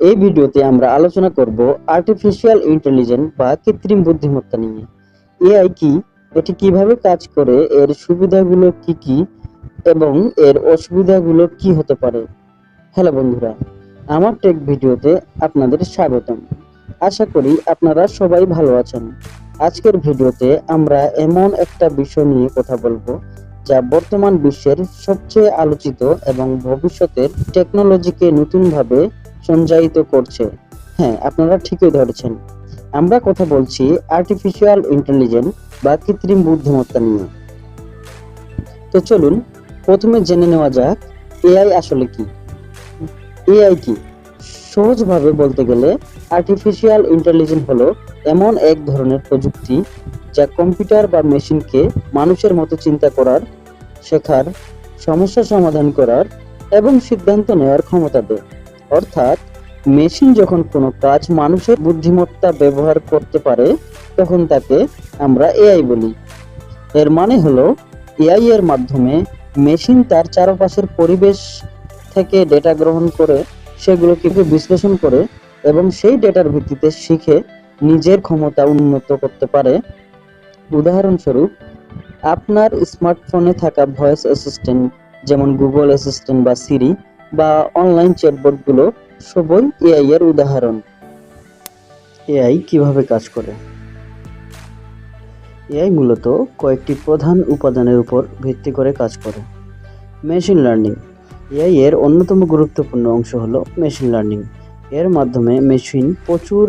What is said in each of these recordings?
এই ভিডিওতে আমরা আলোচনা করব আর্টিফিশিয়াল ইন্টেলিজেন্স বা কৃত্রিম বুদ্ধিমত্তা নিয়ে। এআই কি? এটি কীভাবে কাজ করে? এর সুবিধাগুলো কি কি? এবং এর অসুবিধাগুলো কি হতে পারে? হ্যালো বন্ধুরা, আমার টেক ভিডিওতে আপনাদের স্বাগতম। আশা করি আপনারা সবাই ভালো আছেন। আজকের ভিডিওতে আমরা এমন একটা বিষয় নিয়ে কথা বলব, যা বর্তমান বিশ্বের সবচেয়ে আলোচিত এবং ভবিষ্যতের টেকনোলজিকে নতুনভাবে সঞ্চায়িত করছে। হ্যাঁ আপনারা ঠিকই ধরেছেন। আমরা কথা বলছি আর্টিফিশিয়াল ইন্টেলিজেন্স বা কৃত্রিম বুদ্ধিমত্তা নিয়ে। তো চলুন, প্রথমে জেনে নেওয়া যাক, এআই আসলে কি? এআই কি? সহজভাবে বলতে গেলে আর্টিফিশিয়াল ইন্টেলিজেন্স হলো এমন এক ধরনের প্রযুক্তি যা কম্পিউটার বা মেশিনকে মানুষের মতো চিন্তা করার, শেখার, সমস্যা সমাধান করার এবং সিদ্ধান্ত নেওয়ার ক্ষমতা দেয়। অর্থাৎ মেশিন যখন কোনো কাজ মানুষের বুদ্ধিমত্তা ব্যবহার করতে পারে, তখন তাকে আমরা এআই বলি। এর মানে হলো, এআই এর মাধ্যমে মেশিন তার চারপাশের পরিবেশ থেকে ডেটা গ্রহণ করে, সেগুলোকে বিশ্লেষণ করে এবং সেই ডেটার ভিত্তিতে শিখে নিজের ক্ষমতা উন্নত করতে পারে। উদাহরণস্বরূপ, আপনার স্মার্টফোনে থাকা ভয়েস অ্যাসিস্ট্যান্ট যেমন গুগল অ্যাসিস্ট্যান্ট বা সিরি বা অনলাইন চ্যাটবটগুলো সবই এআই এর উদাহরণ। এআই কীভাবে কাজ করে? এআই মূলত কয়েকটি প্রধান উপাদানের উপর ভিত্তি করে কাজ করে। মেশিন লার্নিং এআই এর অন্যতম গুরুত্বপূর্ণ অংশ হলো মেশিন লার্নিং এর মাধ্যমে মেশিন প্রচুর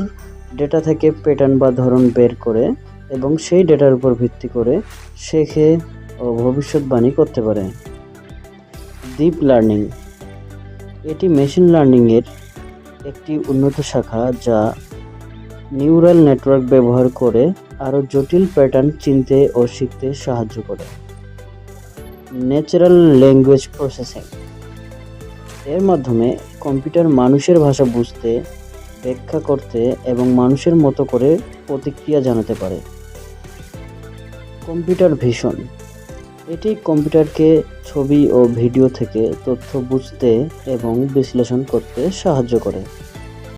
ডেটা থেকে প্যাটার্ন বা ধরন বের করে এবং সেই ডেটার উপর ভিত্তি করে শেখে ও ভবিষ্যৎবাণী করতে পারে। ডিপ লার্নিং এটি মেশিন লার্নিংয়ের একটি উন্নত শাখা যা নিউরাল নেটওয়ার্ক ব্যবহার করে আরও জটিল প্যাটার্ন চিনতে ও শিখতে সাহায্য করে। ন্যাচারাল ল্যাঙ্গুয়েজ প্রসেসিং এর মাধ্যমে কম্পিউটার মানুষের ভাষা বুঝতে, ব্যাখ্যা করতে এবং মানুষের মতো করে প্রতিক্রিয়া জানাতে পারে। কম্পিউটার ভিশন এটি কম্পিউটারকে ছবি ও ভিডিও থেকে তথ্য বুঝতে এবং বিশ্লেষণ করতে সাহায্য করে।